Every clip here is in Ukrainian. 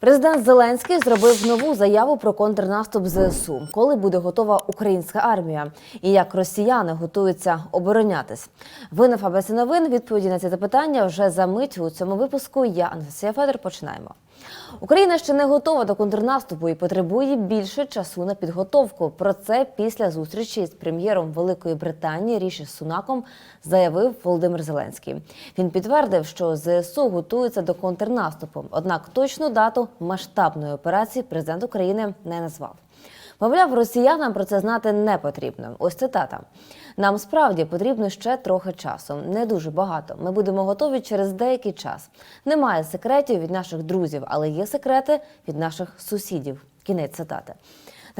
Президент Зеленський зробив нову заяву про контрнаступ ЗСУ, коли буде готова українська армія, і як росіяни готуються оборонятись. Ви на Фабриці новин відповіді на ці запитання вже за мить у цьому випуску. Я Анастасія Федор. Починаємо. Україна ще не готова до контрнаступу і потребує більше часу на підготовку. Про це після зустрічі з прем'єром Великої Британії Ріші Сунаком заявив Володимир Зеленський. Він підтвердив, що ЗСУ готується до контрнаступу. Однак точну дату масштабної операції президент України не назвав. Мовляв, росіянам про це знати не потрібно. Ось цитата. Нам справді потрібно ще трохи часу, не дуже багато. Ми будемо готові через деякий час. Немає секретів від наших друзів, але є секрети від наших сусідів. Кінець цитати.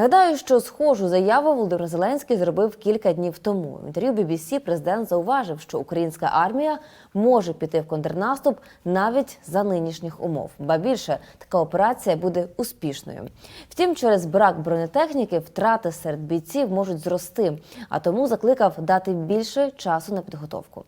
Нагадаю, що схожу заяву Володимир Зеленський зробив кілька днів тому. В інтерв'ю BBC президент зауважив, що українська армія може піти в контрнаступ навіть за нинішніх умов. Ба більше така операція буде успішною. Втім, через брак бронетехніки втрати серед бійців можуть зрости, а тому закликав дати більше часу на підготовку.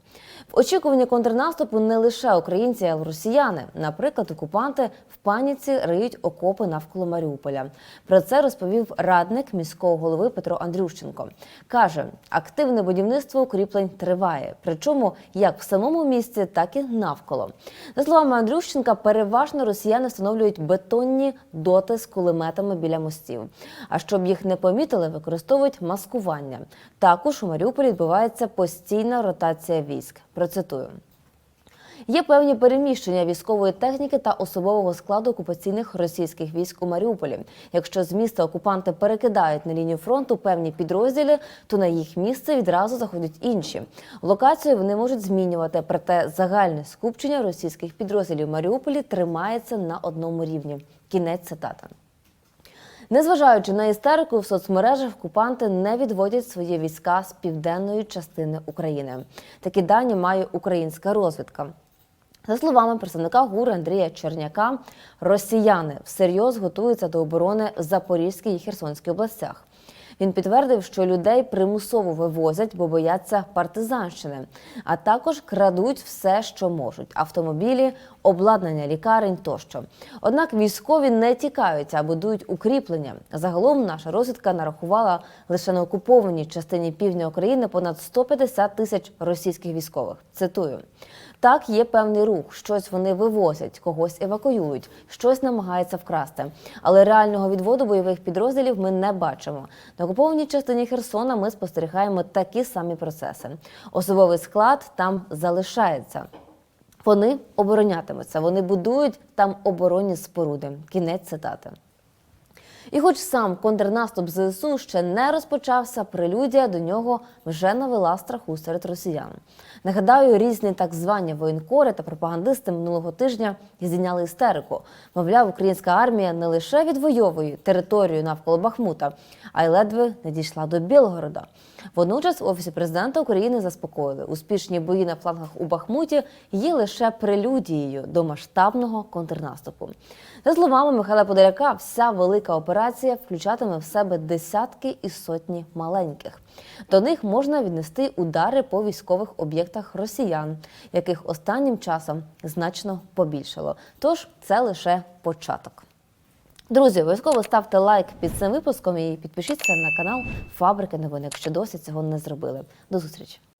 В очікуванні контрнаступу не лише українці, а й росіяни. Наприклад, окупанти в паніці риють окопи навколо Маріуполя. Про це розповів радник міського голови Петро Андрющенко. Каже, активне будівництво укріплень триває, причому як в самому місці, так і навколо. За словами Андрющенка, переважно росіяни встановлюють бетонні доти з кулеметами біля мостів. А щоб їх не помітили, використовують маскування. Також у Маріуполі відбувається постійна ротація військ. Процитую. Є певні переміщення військової техніки та особового складу окупаційних російських військ у Маріуполі. Якщо з міста окупанти перекидають на лінію фронту певні підрозділи, то на їх місце відразу заходять інші. Локацію вони можуть змінювати, проте загальне скупчення російських підрозділів Маріуполі тримається на одному рівні. Кінець цитати. Незважаючи на істерику, в соцмережах окупанти не відводять свої війська з південної частини України. Такі дані має українська розвідка. За словами представника ГУР Андрія Черняка, росіяни всерйоз готуються до оборони в Запорізькій і Херсонській областях. Він підтвердив, що людей примусово вивозять, бо бояться партизанщини, а також крадуть все, що можуть: автомобілі, обладнання лікарень тощо. Однак військові не тікають, а будують укріплення. Загалом наша розвідка нарахувала лише на окупованій частині півдня України понад 150 тисяч російських військових. Цитую. Так, є певний рух, щось вони вивозять, когось евакуюють, щось намагаються вкрасти. Але реального відводу бойових підрозділів ми не бачимо. Окупованій частині Херсона ми спостерігаємо такі самі процеси. Особовий склад там залишається. Вони оборонятимуться, вони будують там оборонні споруди. Кінець цитати. І, хоч сам контрнаступ ЗСУ ще не розпочався, прелюдія до нього вже навела страху серед росіян. Нагадаю, різні так звані воєнкори та пропагандисти минулого тижня здійняли істерику. Мовляв, українська армія не лише відвоює територію навколо Бахмута, а й ледве не дійшла до Білгорода. Водночас в офісі президента України заспокоїли, успішні бої на флангах у Бахмуті є лише прелюдією до масштабного контрнаступу. За словами Михайла Подоляка, вся велика операція включатиме в себе десятки і сотні маленьких. До них можна віднести удари по військових об'єктах росіян, яких останнім часом значно побільшало. Тож це лише початок. Друзі, обов'язково ставте лайк під цим випуском і підпишіться на канал Фабрики новин, якщо досі цього не зробили. До зустрічі!